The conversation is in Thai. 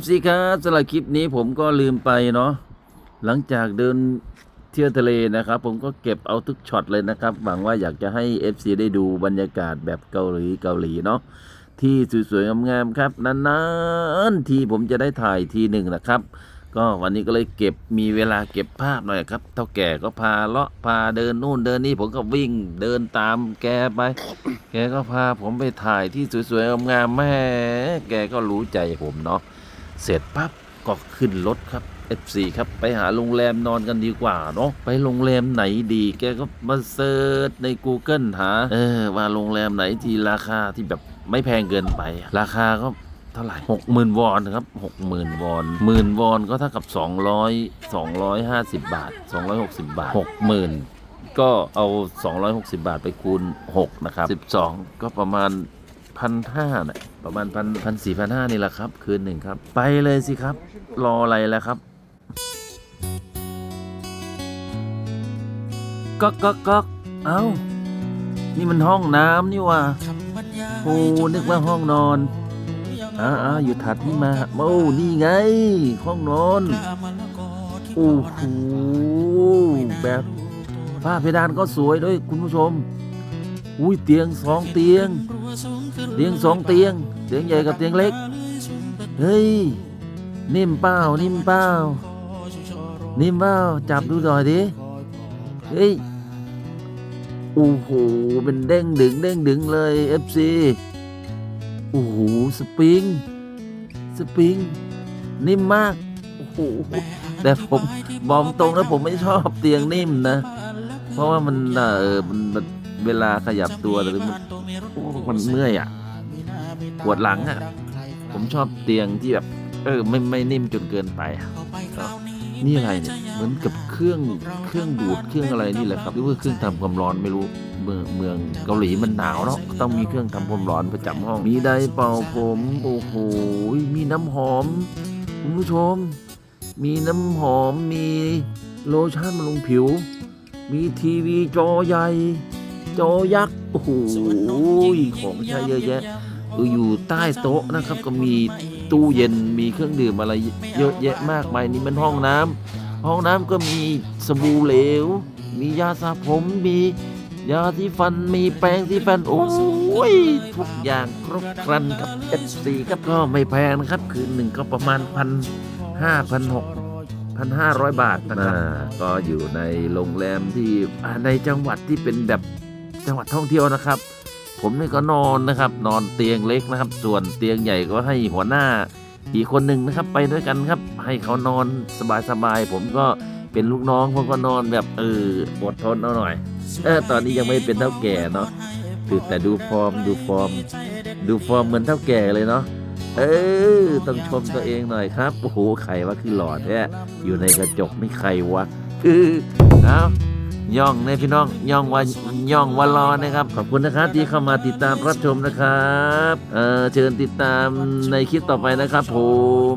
FC ครับสำหรับคลิปนี้ผมก็ลืมไปเนาะหลังจากเดินเที่ยวทะเลนะครับ ผมก็เก็บเอาทุกช็อตเลยนะครับหวังว่าอยากจะให้ FC ได้ดูบรรยากาศแบบเกาหลีเกาหลีเนาะที่สวยๆงามๆครับนานๆทีผมจะได้ถ่ายทีหนึ่งนะครับ ก็วันนี้ก็เลยเก็บมีเวลาเก็บภาพหน่อยครับเท่าแก่ก็พาเลาะพาเดินนู่นเดินนี่ผมก็วิ่งเดินตามแกไป แกก็พาผมไปถ่ายที่สวยๆงามๆแม่แกก็รู้ใจผมเนาะ เสร็จปั๊บก็ขึ้นรถครับ F4 ครับไปหาโรงแรมนอนกันดีกว่าเนาะไปโรงแรมไหนดี แกก็มาเซิร์ชใน Google หาเออว่าโรงแรมไหนที่ราคาที่แบบไม่แพงเกินไป ราคาก็เท่าไหร่หกหมื่นวอนครับหกหมื่นวอนหมื่นวอนก็เท่ากับสองร้อยสองร้อยห้าสิบบาทสองร้อยหกสิบบาทหกหมื่นก็เอา 260 บาทไปคูณ 6 นะครับ 12 ก็ประมาณ พันห้าน่ะประมาณพันพันสี่พันห้านี่แหละครับ คืนหนึ่งครับ ไปเลยสิครับ รออะไรแล้วครับก๊อกก๊อกก๊อกเอ้า นี่มันห้องน้ำนี่ว่ะโอ้นึกว่าห้องนอนอ้าๆอยู่ถัดนี่มาโอ้นี่ไง ห้องนอนโอ้โหแบบฝ้าเพดานก็สวยด้วยคุณผู้ชม อุ้ยเตียงสองเตียง เตียงสองเตียง เตียงใหญ่กับเตียงเล็ก เฮ้ย นิ่มเปล่านิ่มเปล่านิ่มเปล่าจับดูหน่อยดิ เฮ้ย โอ้โห เป็นเด้งดึงเด้งดึงเลย FC โอ้โห สปริง สปริง นิ่มมาก โอ้โห แต่ผมบอกตรงนะผมไม่ชอบเตียงนิ่มนะ เพราะว่ามันเออมันมันเวลาขยับตัวหรือมันมันเมื่อยอะปวดหลังอะ ผมชอบเตียงที่แบบ เออ ไม่ไม่นิ่มจนเกินไปอะนี่อะไรเนี่ยเหมือนกับเครื่องเครื่องดูดเครื่องอะไรนี่แหละครับหรือว่าเครื่องทำความร้อนไม่รู้เมืองเมืองเกาหลีมันหนาวเนาะต้องมีเครื่องทำความร้อนประจำห้องมีไดเป่าผมโอ้โหมีน้ำหอมคุณผู้ชม มีน้ำหอมมีโลชั่นบำรุงผิว มีทีวีจอใหญ่ จอยักษ์โอ้โหของใช้เยอะแยะเอออยู่ใต้โต๊ะนะครับ ก็มีตู้เย็นมีเครื่องดื่มอะไรเยอะแยะมากมายนี่มันห้องน้ำห้องน้ำก็มีสบู่เหลว มียาสระผมมียาที่ฟันมีแปรงที่ฟันโอ้ยทุกอย่างครบครันครับ FC ครับก็ไม่แพงนะครับ คืนหนึ่งก็ประมาณพันห้าพันหก พันห้าร้อยบาทนะครับ ก็อยู่ในโรงแรมที่อ่าในจังหวัดที่เป็นแบบจังหวัดท่องเที่ยวนะครับ ผมนี่ก็นอนนะครับ นอนเตียงเล็กนะครับ ส่วนเตียงใหญ่ก็ให้หัวหน้าอีกคนหนึ่งนะครับ ไปด้วยกันครับ ให้เขานอนสบายๆผมก็เป็นลูกน้องผมก็นอนแบบเอออดทนเอาหน่อยเออตอนนี้ยังไม่เป็นเท่าแก่เนาะคือแต่ดูฟอร์มดูฟอร์ม ดูฟอร์มเหมือนเท่าแก่เลยเนาะ เออ ต้องชมตัวเองหน่อยครับ โอ้โหใครว่าคือหล่อแท้อยู่ในกระจกนี่ใครวะเออเอาย่องเนี่ยพี่น้อง ย่องว่าย่องว่ารอนะครับ ขอบคุณนะครับที่เข้ามาติดตามรับชมนะครับ เออเชิญติดตามในคลิปต่อไปนะครับผม